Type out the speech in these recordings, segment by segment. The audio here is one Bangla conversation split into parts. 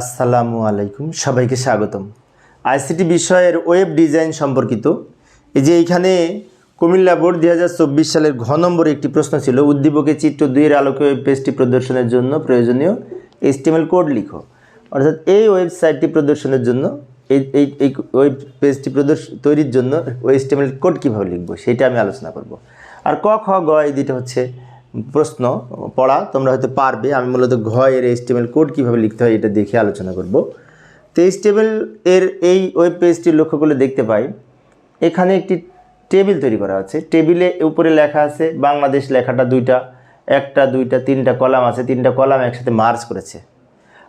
আসসালামু আলাইকুম, সবাইকে স্বাগতম। আইসিটি বিষয়ের ওয়েব ডিজাইন সম্পর্কিত। এই যে এইখানে কুমিল্লা বোর্ড দুই হাজার চব্বিশ সালের ঘ নম্বরে একটি প্রশ্ন ছিল, উদ্দীপকে চিত্র দুইয়ের আলোকে ওয়েব পেজটি প্রদর্শনের জন্য প্রয়োজনীয় এইচটিএমএল কোড লিখো। অর্থাৎ এই ওয়েবসাইটটি প্রদর্শনের জন্য, এই এই ওয়েব পেজটি প্রদর্শ, তৈরির জন্য এইচটিএমএল কোড কীভাবে লিখব, সেটা আমি আলোচনা করব। আর ক, খ, গ, এই দুটো হচ্ছে প্রশ্ন, পড়া, তোমরা হয়তো পারবে। আমি মূলত ঘ এর এইচটিএমএল কোড কীভাবে লিখতে হয় এটা দেখে আলোচনা করব। তো এইচটিএমএল এর এই ওয়েব পেজটি লক্ষ্য করলে দেখতে পাই, এখানে একটি টেবিল তৈরি করা আছে। টেবিলে উপরে লেখা আছে, বাংলাদেশ লেখাটা দুইটা, একটা, দুইটা, তিনটা কলাম আছে। তিনটা কলাম একসাথে মার্চ করেছে।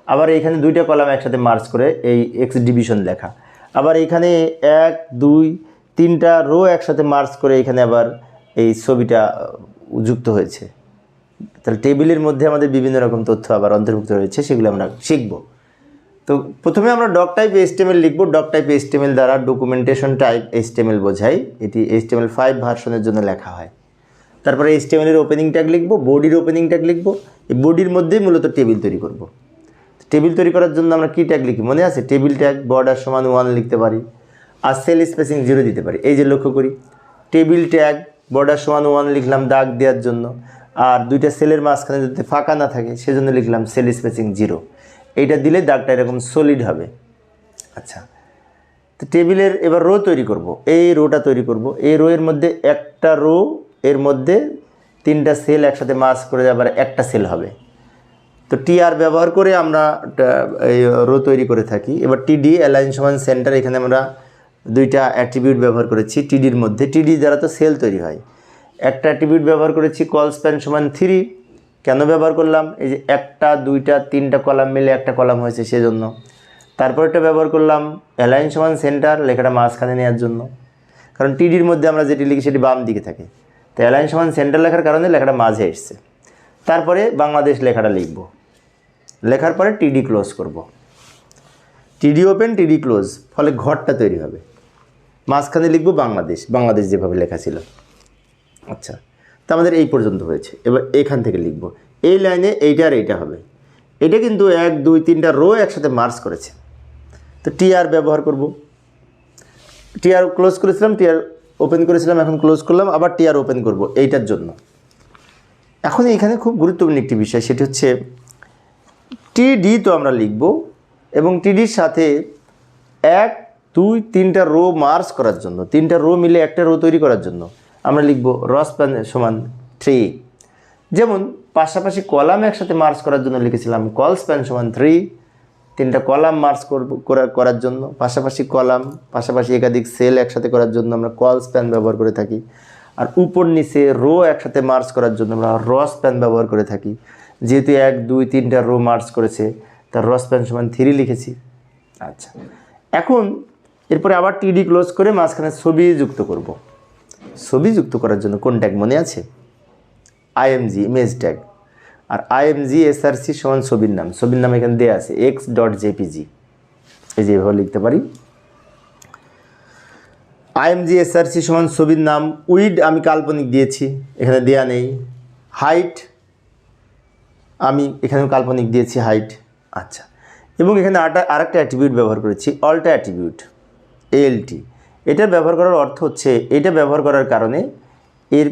আবার এখানে দুইটা কলাম একসাথে মার্চ করে এই এক্স ডিভিশন লেখা। আবার এখানে এক, দুই, তিনটা রো একসাথে মার্চ করে এখানে আবার এই ছবিটা যুক্ত হয়েছে। তাহলে টেবিলের মধ্যে আমাদের বিভিন্ন রকম তথ্য আবার অন্তর্ভুক্ত রয়েছে, সেগুলো আমরা শিখব। তো প্রথমে আমরা ডক টাইপ এইচটিএমএল লিখব। ডক টাইপ এইচটিএমএল দ্বারা ডকুমেন্টেশন টাইপ এইচটিএমএল বোঝাই। এটি এইচটিএমএল ফাইভ ভার্সনের জন্য লেখা হয়। তারপরে এইচটিএমএল এর ওপেনিং ট্যাগ লিখব বডির ওপেনিং ট্যাগ লিখব। এই বডির মধ্যেই মূলত টেবিল তৈরি করব। টেবিল তৈরি করার জন্য আমরা কী ট্যাগ লিখি? মনে আছে? টেবিল ট্যাগ বর্ডার সমান ওয়ান লিখতে পারি। আর সেল স্পেসিং জিরো দিতে পারি। এই যে লক্ষ্য করি। টেবিল ট্যাগ বর্ডার সমান ওয়ান লিখলাম দাগ দেওয়ার জন্য। আর দুইটা সেলের মাঝখানে যাতে ফাঁকা না থাকে, সেজন্য লিখলাম সেল স্পেসিং জিরো। এইটা দিলে দাগটা এরকম সলিড হবে। আচ্ছা তো টেবিলের এবার রো তৈরি করব। এই রোটা তৈরি করব। এই রো এর মধ্যে একটা রো এর মধ্যে তিনটা সেল একসাথে মাস করে আবার একটা সেল হবে। তো টিআর ব্যবহার করে আমরা এই রো তৈরি করে থাকি। এবার টিডি অ্যালাইন সমান সেন্টার এখানে আমরা দুইটা অ্যাট্রিবিউট ব্যবহার করেছি টিডির মধ্যে। টিডি দ্বারা তো সেল তৈরি হয়। একটা অ্যাট্রিবিউট ব্যবহার করেছি কল স্প্যান সমান থ্রি কেন ব্যবহার করলাম? এই যে একটা, দুইটা, তিনটা কলাম মিলে একটা কলাম হয়েছে সেজন্য। তারপরটা ব্যবহার করলাম অ্যালাইন সমান সেন্টার লেখাটা মাঝখানে নেওয়ার জন্য। কারণ টিডির মধ্যে আমরা যেটি লিখি সেটি বাম দিকে থাকে। তো অ্যালাইন সমান সেন্টার লেখার কারণে লেখাটা মাঝে এসছে। তারপরে বাংলাদেশ লেখাটা লিখব। লেখার পরে টিডি ক্লোজ করব। টিডি ওপেন টিডি ক্লোজ ফলে ঘরটা তৈরি হবে। মাঝখানে লিখব বাংলাদেশ। বাংলাদেশ যেভাবে লেখা ছিল। আচ্ছা তো আমাদের এই পর্যন্ত হয়েছে। এবার এখান থেকে লিখব। এই লাইনে এইটা আর এইটা হবে। এটা কিন্তু এক, দুই, তিনটা রো একসাথে মার্চ করেছে। তো টিআর ব্যবহার করব। টিআর ক্লোজ করেছিলাম টিআর ওপেন করেছিলাম, এখন ক্লোজ করলাম, আবার টিআর ওপেন করব এইটার জন্য। এখন এখানে খুব গুরুত্বপূর্ণ একটি বিষয়, সেটি হচ্ছে টিডি তো আমরা লিখব এবং টিডির সাথে এক, দুই, তিনটা রো মার্চ করার জন্য, তিনটা রো মিলে একটা রো তৈরি করার জন্য। আমরা লিখব রস সমান থ্রি যেমন, পাশাপাশি কলাম একসাথে মার্চ করার জন্য লিখেছিলাম কল স্প্যান সমান থ্রি তিনটা কলাম মার্চ করব, করা- করার জন্য, পাশাপাশি কলাম, পাশাপাশি একাধিক সেল একসাথে করার জন্য আমরা কল স্প্যান ব্যবহার করে থাকি। আর উপর নিচে রো একসাথে মার্চ করার জন্য আমরা রস প্যান ব্যবহার করে থাকি। যেহেতু এক, দুই, তিনটা রো মার্চ করেছে, তার রস প্যান সমান থ্রি লিখেছি। আচ্ছা। এখন, এরপরে আবার টিডি ক্লোজ করে মাঝখানে ছবি যুক্ত করব। ছবি যুক্ত করার জন্য কোন ট্যাগ মনে আছে? আইএমজি ইমেজ ট্যাগ আর আইএমজি এসআরসি সমান ছবির নাম। ছবির নাম এখানে দেওয়া আছে এক্স ডট জেপিজি এই যে এভাবে লিখতে পারি। আইএমজি এসআরসি সমান ছবির নাম। উইড আমি কাল্পনিক দিয়েছি, এখানে দেয়া নেই। হাইট আমি এখানে কাল্পনিক দিয়েছি হাইট আচ্ছা। এবং এখানে আরেকটা অ্যাট্রিবিউট ব্যবহার করেছি অল্টা অ্যাট্রিবিউট এএলটি এটা ব্যবহার করার অর্থ হচ্ছে, এটা ব্যবহার করার কারণে এর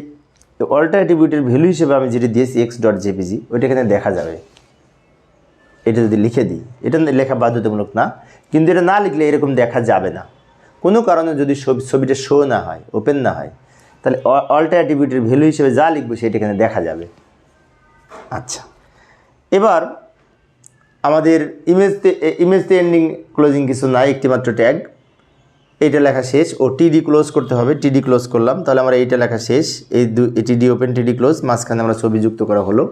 অল্টা অ্যাট্রিবিউটের ভ্যালু হিসেবে আমি যেটি দিয়েছি এক্স ডট জেপিজি ওইটা এখানে দেখা যাবে। এটা যদি লিখে দিই, এটা লেখা বাধ্যতামূলক না, কিন্তু এটা না লিখলে এরকম দেখা যাবে না। কোনো কারণে যদি ছবি, ছবিটা শো না হয় ওপেন না হয়, তাহলে অল্টা অ্যাট্রিবিউটের ভ্যালু হিসেবে যা লিখব সেটা এখানে দেখা যাবে। আচ্ছা এবার আমাদের ইমেজতে ইমেজতে এন্ডিং ক্লোজিং কিছু নাই একটি মাত্র ট্যাগ এইটা লেখা শেষ। ও টিডি ক্লোজ করতে হবে। টিডি ক্লোজ করলাম। তাহলে আমরা এইটা লেখা শেষ। এই টিডি ওপেন টিডি ক্লোজ মাঝখানে আমরা ছবি যুক্ত করা হলো।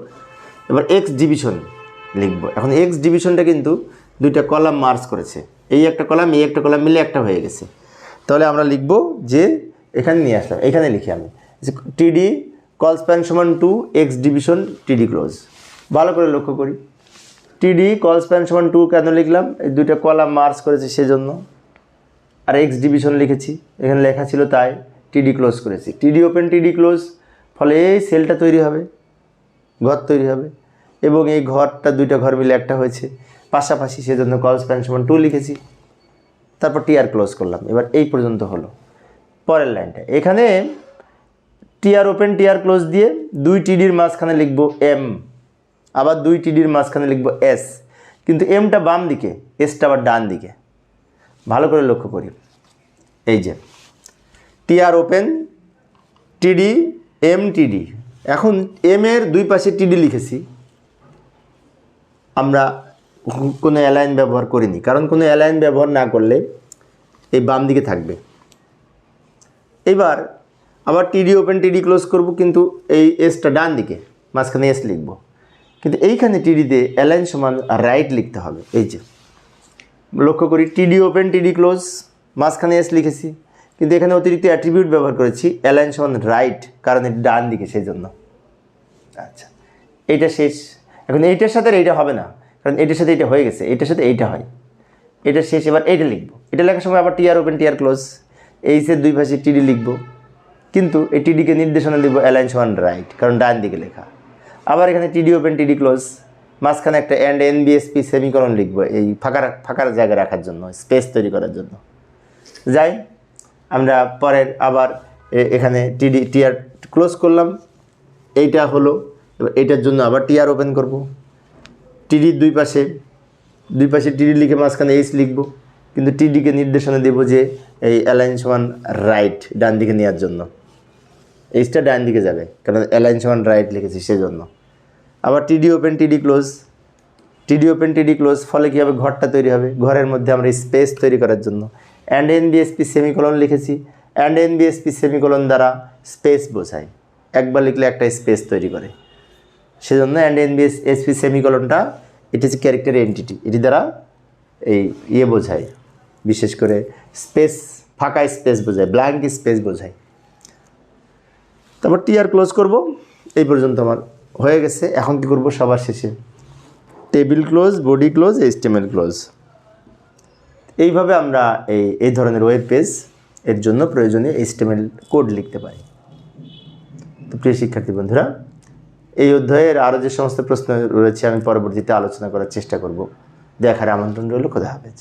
এবার এক্স ডিভিশন লিখব। এখন এক্স ডিভিশনটা কিন্তু দুইটা কলাম মার্চ করেছে। এই একটা কলাম এই একটা কলাম মিলে একটা হয়ে গেছে। তাহলে আমরা লিখব যে এখানে নিয়ে আসলাম। এখানে লিখি আমি। টিডি কল স্প্যান সমান two x division TD close ভালো করে লক্ষ্য করি। টিডি কল স্প্যান সমান টু কেন লিখলাম? এই দুইটা কলাম মার্চ করেছে সেজন্য। আর এক্স ডিভিশন লিখেছি। এখানে লেখা ছিল তাই টিডি ক্লোজ করেছি। টিডি ওপেন টিডি ক্লোজ ফলে এই সেলটা তৈরি হবে, ঘর তৈরি হবে এবং এই ঘরটা দুইটা ঘর মিলে একটা হয়েছে। পাশাপাশি সেজন্য কল স্প্যান সমান টু লিখেছি। তারপর টিআর ক্লোজ করলাম। এবার এই পর্যন্ত হলো। পরের লাইনটা। এখানে টিআর ওপেন টিআর ক্লোজ দিয়ে দুই টিডির মাঝখানে লিখব এম আবার দুই টিডির মাঝখানে লিখব এস কিন্তু এমটা বাম দিকে এসটা আবার ডান দিকে। ভালো করে লক্ষ্য করি। এই যে টিআর ওপেন টিডি এম টিডি এখন এম এর দুই পাশে টিডি লিখেছি। আমরা কোনো অ্যালাইন ব্যবহার করিনি, কারণ কোনো অ্যালাইন ব্যবহার না করলে এই বাম দিকে থাকবে। এবার আবার টিডি ওপেন টিডি ক্লোজ করব, কিন্তু এই এসটা ডান দিকে, মাঝখানে এস লিখব। কিন্তু এইখানে টিডিতে অ্যালাইন সমান রাইট লিখতে হবে, এই যে। লক্ষ্য করি টিডি ওপেন টিডি ক্লোজ মাঝখানে এস লিখেছি। কিন্তু এখানে অতিরিক্ত অ্যাট্রিবিউট ব্যবহার করেছি অ্যালাইন সমান রাইট কারণ এটি ডান দিকে সেই জন্য আচ্ছা এইটা শেষ। এখন এইটার সাথে এইটা হবে না, কারণ এটার সাথে এটা হয়ে গেছে এটার সাথে এইটা হয়। এটা শেষ, এবার এইটা লিখব। এটা লেখার সময় আবার টিআর ওপেন টিআর ক্লোজ এইসের দুই পাশে টিডি লিখব। কিন্তু এই টিডিকে নির্দেশনা দিব অ্যালাইন সমান রাইট কারণ ডান দিকে লেখা। আবার এখানে টিডি ওপেন টিডি ক্লোজ মাঝখানে একটা অ্যান্ড এন বিএসপি সেমিকরণ লিখব, এই ফাঁকা ফাঁকার জায়গা রাখার জন্য স্পেস তৈরি করার জন্য। যাই, আমরা পরের আবার এখানে টিডি টিআর ক্লোজ করলাম। এইটা হলো এইটার জন্য আবার টিআর ওপেন করব। টিডির দুই পাশে দুই পাশে টিডি লিখে মাঝখানে এইচ লিখব। কিন্তু টিডিকে নির্দেশনা দেব যে, এই অ্যালাইন সমান রাইট ডান দিকে নেওয়ার জন্য। এইচটা ডান দিকে যাবে, কারণ অ্যালাইন সমান রাইট লিখেছি সেজন্য। আবার টিডি ওপেন টিডি ক্লোজ টিডি ওপেন টিডি ক্লোজ ফলে কী হবে? ঘরটা তৈরি হবে। ঘরের মধ্যে আমরা স্পেস তৈরি করার জন্য। অ্যান্ড এন বিএসপি সেমিকলন লিখেছি। অ্যান্ড এন বিএসপি সেমিকলন দ্বারা স্পেস বোঝায়। একবার লিখলে একটা স্পেস তৈরি করে। সেজন্য অ্যান্ড এন বিএস এসপি সেমিকলনটা এটি হচ্ছে ক্যারেক্টার এন্টিটি এটি দ্বারা এই ইয়ে বোঝায়। বিশেষ করে স্পেস ফাঁকা স্পেস বোঝায়। ব্ল্যাঙ্ক স্পেস বোঝায়। তারপর টিআর ক্লোজ করব। এই পর্যন্ত আমার হয়ে গেছে, এখন কি করব? সবার শেষে। Table close, body close HTML close. এইভাবে আমরা এই এই ধরনের ওয়েব পেজ এর জন্য প্রয়োজনীয় এইচটিএমএল কোড লিখতে পারি। তো প্রিয় শিক্ষার্থী বন্ধুরা, এই অধ্যায়ের আরও যে সমস্ত প্রশ্ন রয়েছে, আমি পরবর্তীতে আলোচনা করার চেষ্টা করব। দেখার আমন্ত্রণ রইল, খোদা হাফেজ।